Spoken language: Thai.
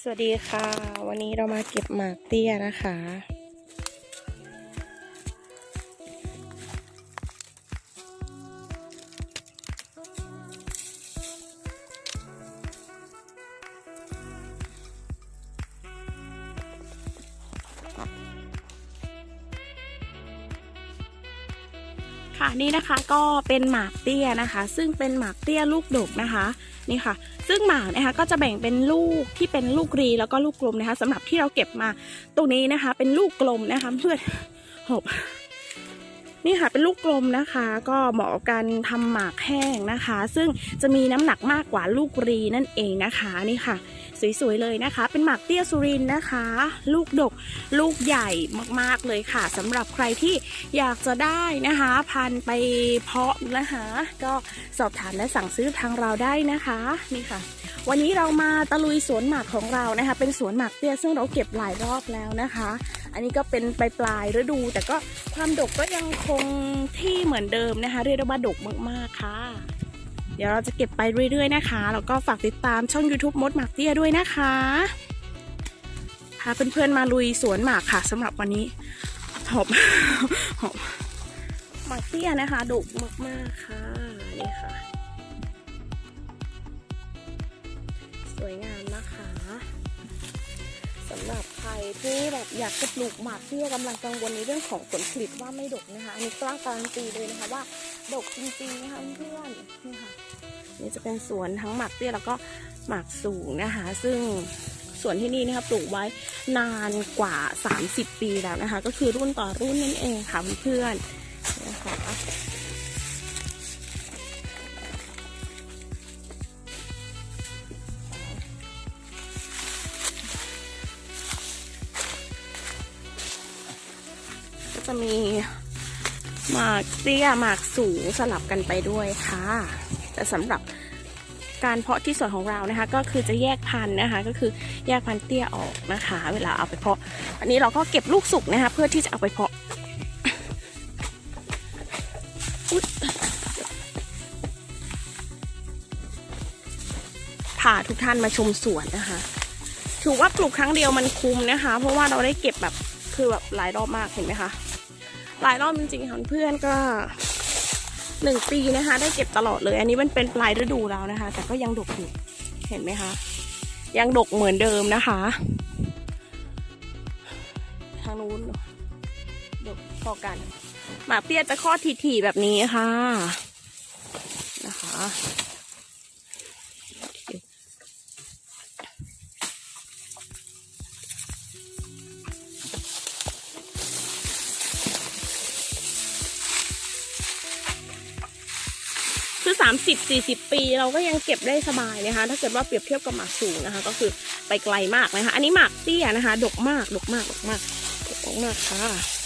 สวัสดีค่ะ วันนี้เรามาเก็บหมากเตี้ยนะคะ ค่ะนี่นะคะก็เป็นหมากเตี้ยนะคะ ซึ่งเป็นหมากเตี้ยลูกดกนะคะนี่ค่ะ ซึ่งหมากนะคะก็จะแบ่งเป็นลูกที่เป็นลูกรีแล้วก็ลูกกลมนะคะสำหรับที่เราเก็บมาตรงนี้นะคะ เป็นลูกกลมนะคะเพื่อนหบ นี่ค่ะเป็นลูกกลมนะคะ ก็เหมาะกับการทำหมากแห้งนะคะ ซึ่งจะมีน้ำหนักมากกว่าลูกรีนั่นเองนะคะนี่ค่ะ สวยๆเลยนะคะ เป็นหมากเตี้ยสุรินนะคะ ลูกดกลูกใหญ่มากๆเลยค่ะสำหรับใครที่อยากจะได้นะคะ พันไปเพาะนะคะ ก็สอบถามและสั่งซื้อทางเราได้นะคะนี่ค่ะ วันนี้เรามาตะลุยสวนหมากของเรานะคะ เป็นสวนหมากเตี้ยซึ่งเราเก็บหลายรอบแล้วนะคะ อันนี้ก็เป็นปลายปลายฤดู แต่ก็ความดกก็ยังคงที่เหมือนเดิมนะคะ เรียกได้ว่าดกมากๆค่ะ เดี๋ยวเราจะเก็บไปเรื่อยๆนะคะ แล้วก็ฝากติดตามช่อง YouTube มดหมากเตี้ยด้วยนะคะพาเพื่อนๆมาลุยสวนหมากค่ะสำหรับวันนี้หอบหอบหมากเตี้ยนะคะดกมากๆค่ะนี่ค่ะ สวยงามนะคะสำหรับใครที่แบบอยากจะปลูกหมากเตี้ยกำลังกังวลในเรื่องของผลผลิตว่าไม่ดกนะคะอันนี้กล้าการันตีเลยนะคะว่า ดกจริงๆนะคะเพื่อนนี่ค่ะนี่จะเป็นสวนทั้งหมากเตี้ยแล้วก็หมากสูงนะคะ ซึ่งสวนที่นี่นะคะปลูกไว้นานกว่า 30 ปีแล้วนะคะ ก็คือรุ่นต่อรุ่นนั่นเองค่ะเพื่อนนะคะ จะมีหมากเตี้ยหมากสูงสลับกันไปด้วยค่ะ แต่สำหรับการเพาะที่สวนของเรานะคะ ก็คือจะแยกพันธุ์นะคะ ก็คือแยกพันธุ์เตี้ยออกนะคะ เวลาเอาไปเพาะ อันนี้เราก็เก็บลูกสุกนะคะ เพื่อที่จะเอาไปเพาะพาทุกท่านมาชมสวนนะคะ ถือว่าปลูกครั้งเดียวมันคุ้มนะคะ เพราะว่าเราได้เก็บแบบคือแบบหลายรอบมากเห็นไหมคะ หลายรอบจริงๆค่ะเพื่อนก็หนึ่งปีนะคะ ได้เก็บตลอดเลย อันนี้มันเป็นปลายฤดูแล้วนะคะ แต่ก็ยังดกอยู่เห็นไหมคะ ยังดกเหมือนเดิมนะคะ ทางนู้นดกพอกันหมากเปี้ยจะข้อถี่ๆแบบนี้ค่ะนะคะ คือ 30 40 ปีเราก็ยังเก็บได้สบายนะคะ ถ้าเกิดว่าเปรียบเทียบกับหมากสูงนะคะ ก็คือไปไกลมากนะคะ อันนี้หมากเตี้ยนะคะ ดกมาก ดกมาก ดกมาก ดกมากค่ะ